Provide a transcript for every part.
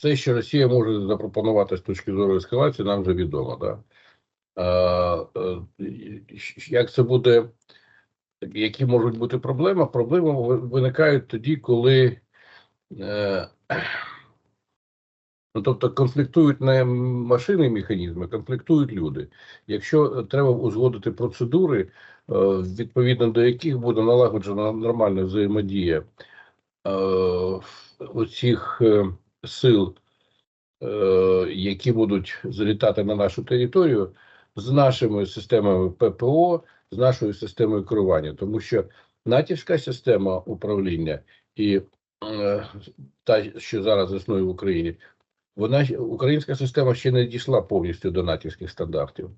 все, що Росія може запропонувати з точки зору ескалації, нам вже відомо. Да? Е, як це буде, які можуть бути проблеми? Проблеми виникають тоді, коли е, ну, тобто конфліктують не машини і механізми, конфліктують люди. Якщо треба узгодити процедури, е, відповідно до яких буде налагоджена нормальна взаємодія оцих сил, е, які будуть залітати на нашу територію, з нашими системами ППО, з нашою системою керування, тому що натівська система управління і е, та, що зараз існує в Україні, вона українська система ще не дійшла повністю до натівських стандартів.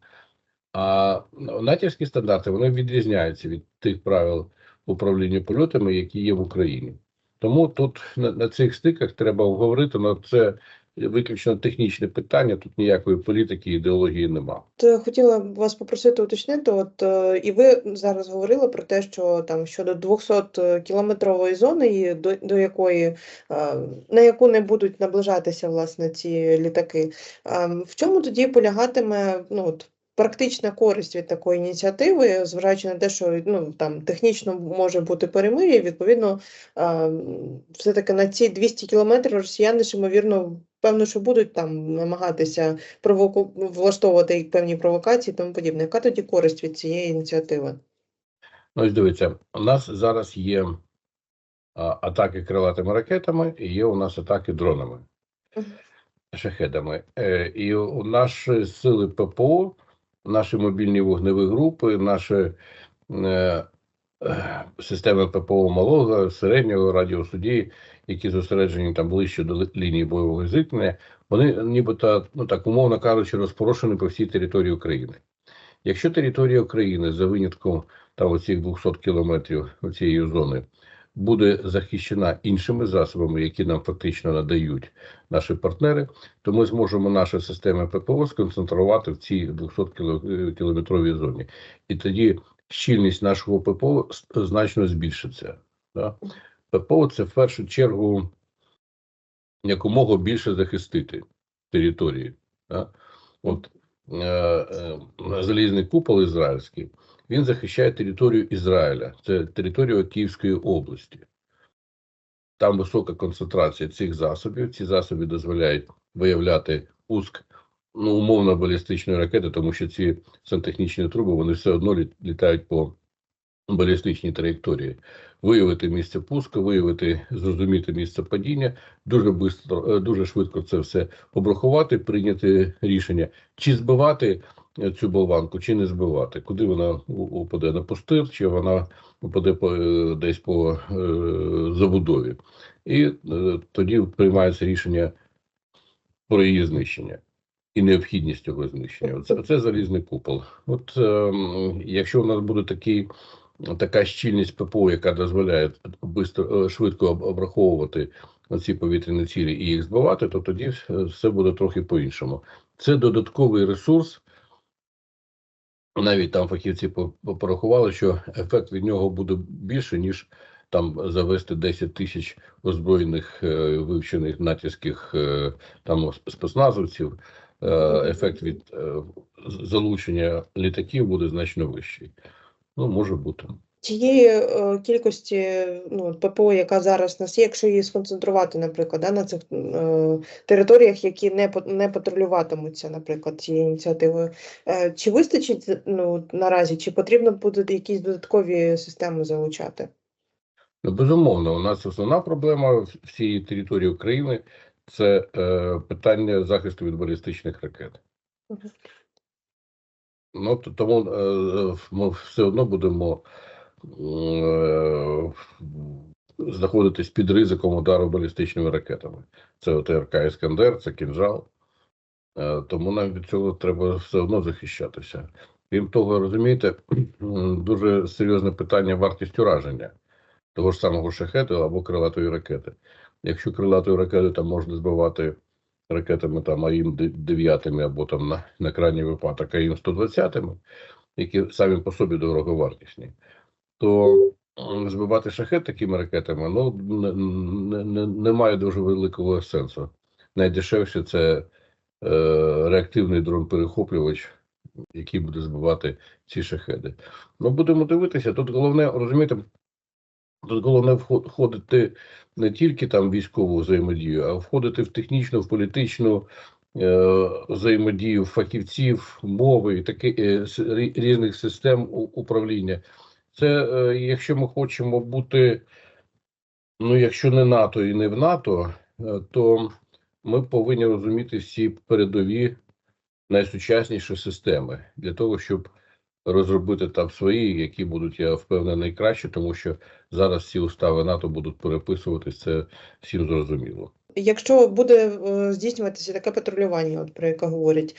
А натівські стандарти вони відрізняються від тих правил управління польотами, які є в Україні. Тому тут на, на цих стиках треба обговорити, але це виключно технічне питання, тут ніякої політики, ідеології нема. Е, хотіла б вас попросити уточнити. От е, і ви зараз говорили про те, що там щодо 200 кілометрової зони, до, до якої е, на яку не будуть наближатися власне ці літаки. Е, В чому тоді полягатиме ну от практична користь від такої ініціативи, зважаючи на те, що ну там технічно може бути перемир'я, відповідно, е, все-таки на ці 200 кілометрів росіяни ж ймовірно. Певно, що будуть там намагатися провоку... влаштовувати певні провокації і тому подібне. Яка тоді користь від цієї ініціативи? Ну, ось дивіться, у нас зараз є а, атаки крилатими ракетами, і є у нас атаки дронами, шахедами. Е, і у наші сили ППО, наші мобільні вогневі групи, наші е, е, системи ППО малого, середнього радіусу дії, які зосереджені там ближче до лінії бойового зіткнення, вони нібито, ну так умовно кажучи, розпорошені по всій території України. Якщо територія України за винятком там оцих 200 кілометрів цієї зони буде захищена іншими засобами, які нам фактично надають наші партнери, то ми зможемо наші системи ППО сконцентрувати в цій 200 кіло- е, кілометровій зоні. І тоді щільність нашого ППО значно збільшиться. Да? ППО це в першу чергу якомога більше захистити території. Да? От е, е, залізний купол ізраїльський, він захищає територію Ізраїля, це територію Київської області. Там висока концентрація цих засобів. Ці засоби дозволяють виявляти пуск ну, умовно балістичної ракети, тому що ці сантехнічні труби вони все одно літають по балістичній траєкторії. Виявити місце пуску, виявити, зрозуміти місце падіння, дуже бистро, е, дуже швидко це все обрахувати, прийняти рішення, чи збивати цю болванку, чи не збивати, куди вона упаде на пустир, чи вона упаде по, е, десь по е, забудові. І е, тоді приймається рішення про її знищення і необхідність його знищення. Це, це залізний купол. От е, якщо у нас буде такий, така щільність ППО, яка дозволяє бистро, е, швидко обраховувати ці повітряні цілі і їх збивати, то тоді все буде трохи по-іншому. Це додатковий ресурс. Навіть там фахівці по- по- порахували, що ефект від нього буде більше, ніж там завести 10 тисяч озброєних е, вивчених натівських е, там спецназовців. Е, ефект від е, залучення літаків буде значно вищий. Ну, може бути. Тієї е, кількості ну, ППО, яка зараз у нас є, якщо її сконцентрувати, наприклад, да, на цих е, територіях, які не, не патрулюватимуться, наприклад, цією ініціативою, е, чи вистачить ну, наразі, чи потрібно буде якісь додаткові системи залучати? Ну, безумовно, у нас основна проблема всієї території України це е, питання захисту від балістичних ракет. Мгм. Ну, тому е, ми все одно будемо е, знаходитись під ризиком удару балістичними ракетами. Це ОТРК Іскандер, це кінжал. Е, Тому нам від цього треба все одно захищатися. Крім того, розумієте, дуже серйозне питання вартість ураження того ж самого шахету або крилатої ракети. Якщо крилатою ракетою там можна збивати ракетами там АІМ 9 або там на, на крайній випадок АІМ 120, які самі по собі дороговартісні, то збивати шахет такими ракетами ну, не, не, не, немає дуже великого сенсу. найдешевше це е, реактивний дрон-перехоплювач, який буде збивати ці шахеди. Ну, будемо дивитися. Тут головне, розумієте, тут головне вход- входити не тільки там військову взаємодію, а входити в технічну, в політичну е, взаємодію фахівців, мови і таки, е, різних систем управління. Це е, якщо ми хочемо бути, ну якщо не НАТО і не в НАТО, е, то ми повинні розуміти всі передові найсучасніші системи для того, щоб розробити там свої, які будуть, я впевнений, краще, тому що зараз всі устави НАТО будуть переписуватись, це всім зрозуміло. Якщо буде е, здійснюватися таке патрулювання, от про яке говорять,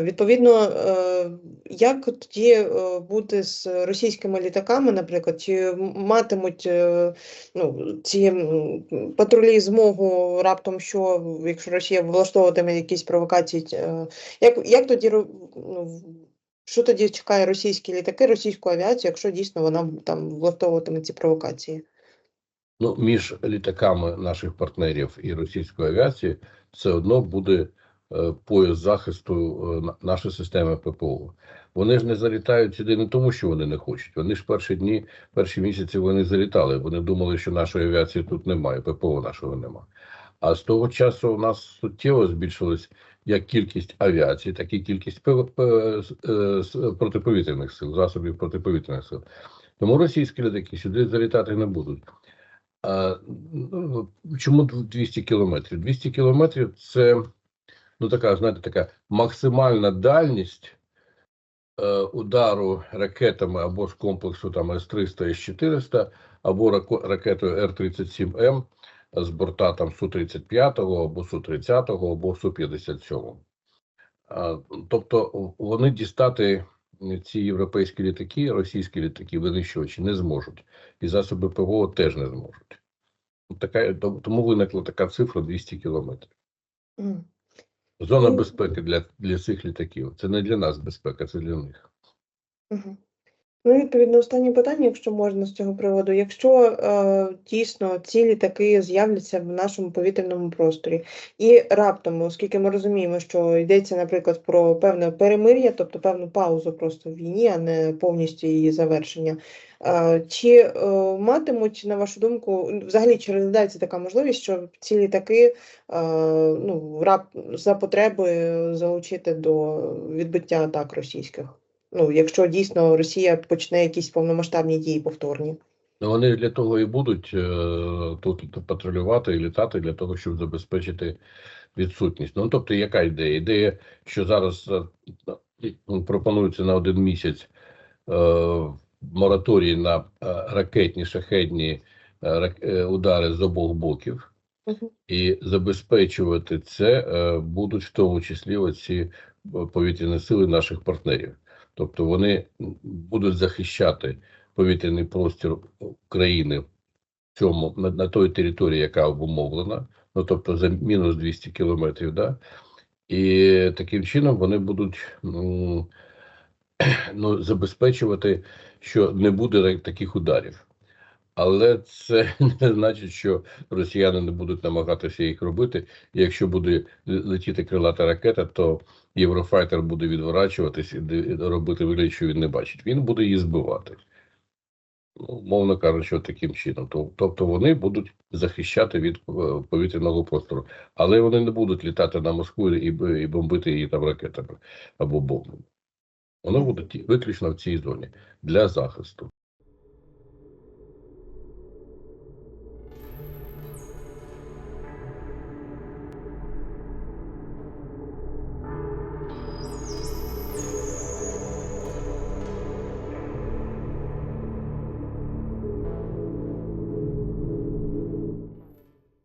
відповідно, е, як тоді е, бути з російськими літаками, наприклад, чи матимуть ну, ці патрулі змогу раптом, що якщо Росія влаштовуватиме якісь провокації, як, як тоді ну, що тоді чекає російські літаки, російську авіацію, якщо дійсно вона там влаштовуватиме ці провокації? Ну, між літаками наших партнерів і російської авіації все одно буде е, пояс захисту е, на- нашої системи ППО. Вони ж не залітають сюди не тому, що вони не хочуть. Вони ж перші дні, перші місяці вони залітали. Вони думали, що нашої авіації тут немає, ППО нашого немає. А з того часу у нас суттєво збільшилась як кількість авіації, так і кількість е, протиповітряних сил, засобів протиповітряних сил. Тому російські літаки сюди залітати не будуть. А, ну, чому 200 кілометрів? 200 кілометрів це ну така, знаєте, така максимальна дальність е, удару ракетами або з комплексу там С-300, С-400, або ракетою Р-37М з борта там Су-35 або Су-30 або Су-57. А, Тобто вони дістати ці європейські літаки, російські літаки, винищувачі не зможуть. І засоби ПВО теж не зможуть. Така, тому виникла така цифра 200 кілометрів. Зона Ну, безпеки для, для цих літаків. Це не для нас безпека, це для них. Мгм. Ну, відповідно, останнє питання, якщо можна з цього приводу. Якщо е, дійсно ці літаки з'являться в нашому повітряному просторі, і раптом, оскільки ми розуміємо, що йдеться, наприклад, про певне перемир'я, тобто певну паузу просто в війні, а не повністю її завершення. Е, чи е, матимуть, на вашу думку, взагалі чи розглядається така можливість, що ці літаки е, ну, рап, за потреби залучити до відбиття атак російських? Ну, якщо дійсно Росія почне якісь повномасштабні дії повторні. Ну, вони для того і будуть е, тут патрулювати і літати для того, щоб забезпечити відсутність. Ну тобто, яка ідея? Ідея, що зараз е, ну, пропонується на один місяць е, мораторій на е, ракетні шахедні е, е, удари з обох боків. Мгм. І забезпечувати це е, будуть в тому числі оці повітряні сили наших партнерів. Тобто вони будуть захищати повітряний простір України в цьому на, на той території, яка обумовлена, ну тобто за мінус 200 кілометрів, да? і таким чином вони будуть ну, забезпечувати, що не буде таких ударів. Але це не значить, що росіяни не будуть намагатися їх робити. Якщо буде летіти крилата ракета, то Єврофайтер буде відворачуватись і робити вигляд, що він не бачить. Він буде її збивати. Ну, мовно кажучи, таким чином. Тобто вони будуть захищати від е, повітряного простору, але вони не будуть літати на Москву і, і бомбити її там ракетами або бомбами. Воно буде виключно в цій зоні для захисту.